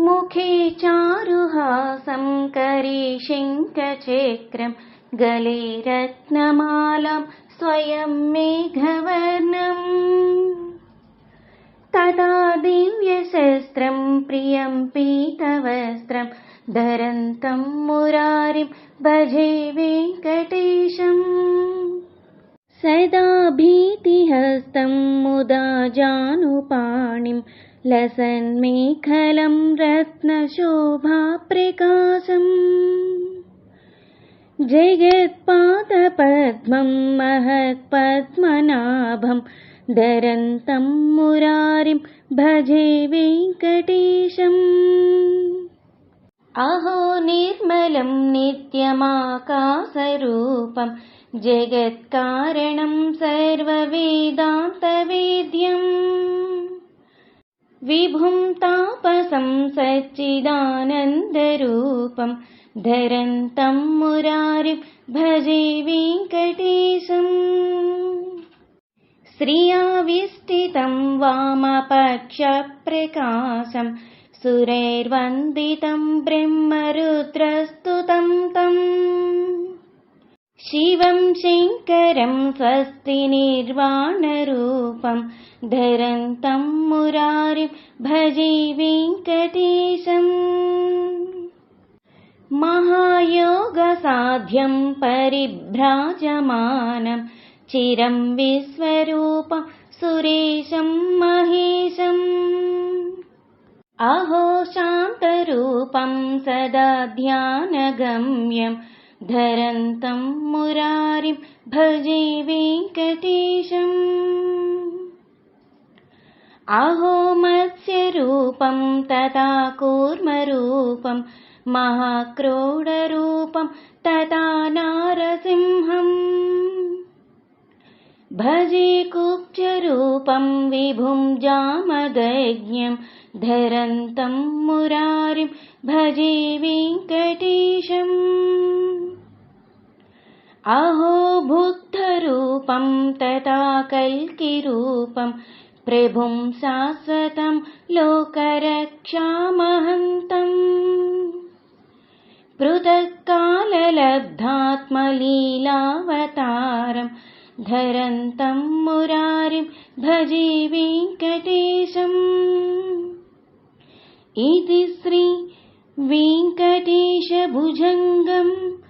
मुखे चारुहासं करे शङ्खचक्रं गले रत्नमालां स्वयं मेघवर्णम्। तदा दिव्यशस्त्रं प्रियं पीतवस्त्रं धरन्तं मुरारिं भजे वेङ्कटेशम्। सदा भीतिहस्तं मुदा जानुपाणिं लसन्मेखलं रत्नशोभाप्रकाशम्। जगत्पादपद्मं महत्पद्मनाभं धरन्तं मुरारिं भजे वेङ्कटेशम्। अहो निर्मलं नित्यमाकाशरूपं जगत्कारणं सर्ववेदान्तवेद्यम् विभुं तापसं सच्चिदानन्दरूपं धरन्तं मुरारिं भजे वेङ्कटेशम्। श्रियाविष्टितं वामपक्षप्रकाशं सुरैर्वन्दितं ब्रह्मरुद्रस्तुतं तम् शिवं शङ्करं स्वस्ति निर्वाणरूपं धरन्तं मुरारिं भजे वेङ्कटेशम्। महायोगसाध्यं परिभ्राजमानं चिरं विश्वरूपं सुरेशं महेशम्। अहो शान्तरूपं सदा ध्यानगम्यं धरन्तं मुरारिं भजे वेङ्कटेशम्। अहो मत्स्यरूपं तथा कूर्मरूपं महाक्रोडरूपं तथा नारसिंहम्। भजे कुब्जरूपं विभुं जामदज्ञं धरन्तं मुरारिं भजे वेङ्कटेशम् अहो बुद्धरूपं तथा कल्किरूपं प्रभुं शाश्वतं लोकरक्षामहन्तम्। पृथक्काललब्धात्मलीलावतारं धरन्तं मुरारिं भजे वेङ्कटेशम्। इति श्री वेङ्कटेशभुजङ्गम्